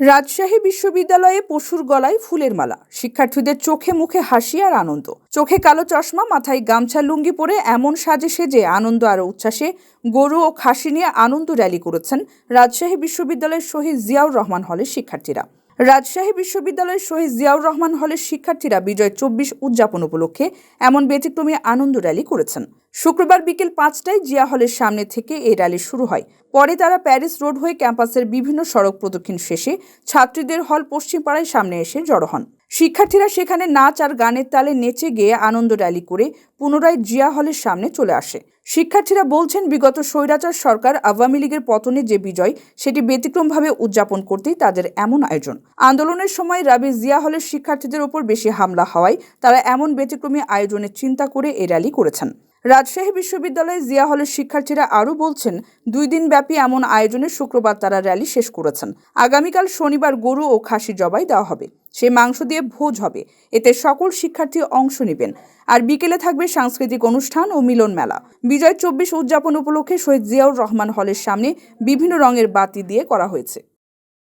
রাজশাহী বিশ্ববিদ্যালয়ে পশুর গলায় ফুলের মালা। শিক্ষার্থীদের চোখে মুখে হাসি আর আনন্দ। চোখে কালো চশমা, মাথায় গামছা, লুঙ্গি পরে এমন সাজে সেজে আনন্দ আর উচ্ছ্বাসে গরু ও খাসি নিয়ে আনন্দ র্যালি করেছেন রাজশাহী বিশ্ববিদ্যালয়ের শহীদ জিয়াউর রহমান হলের শিক্ষার্থীরা। রাজশাহী বিশ্ববিদ্যালয়ের শহীদ জিয়াউর রহমান হলের শিক্ষার্থীরা বিজয় চব্বিশ উদযাপন উপলক্ষে এমন ব্যতিক্রমী আনন্দ র্যালি করেছেন। শুক্রবার বিকেল পাঁচটায় জিয়া হলের সামনে থেকে এই র্যালি শুরু হয়। পরে তারা প্যারিস রোড হয়ে ক্যাম্পাসের বিভিন্ন সড়ক প্রদক্ষিণ শেষে ছাত্রীদের হল পশ্চিমপাড়ায় সামনে এসে জড়ো হন। শিক্ষার্থীরা সেখানে নাচ আর গানের তালে নেচে গিয়ে আনন্দ র্যালি করে পুনরায় জিয়া হলের সামনে চলে আসে। শিক্ষার্থীরা বলছেন, বিগত স্বৈরাচার সরকার আওয়ামী লীগের পতনে যে বিজয়, সেটি ব্যতিক্রমভাবে উদযাপন করতেই তাদের এমন আয়োজন। আন্দোলনের সময় রাবি জিয়া হলের শিক্ষার্থীদের ওপর বেশি হামলা হওয়ায় তারা এমন ব্যতিক্রমী আয়োজনের চিন্তা করে এই র্যালি করেছেন। রাজশাহী বিশ্ববিদ্যালয়ে জিয়া হলের শিক্ষার্থীরা আরও বলছেন, দুই দিন ব্যাপী এমন আয়োজনে শুক্রবার তারা র্যালি শেষ করেছেন। আগামীকাল শনিবার গরু ও খাসি জবাই দেওয়া হবে। সেই মাংস দিয়ে ভোজ হবে। এতে সকল শিক্ষার্থী অংশ নেবেন। আর বিকেলে থাকবে সাংস্কৃতিক অনুষ্ঠান ও মিলন মেলা। বিজয় চব্বিশ উদযাপন উপলক্ষে শহীদ জিয়াউর রহমান হলের সামনে বিভিন্ন রঙের বাতি দিয়ে করা হয়েছে।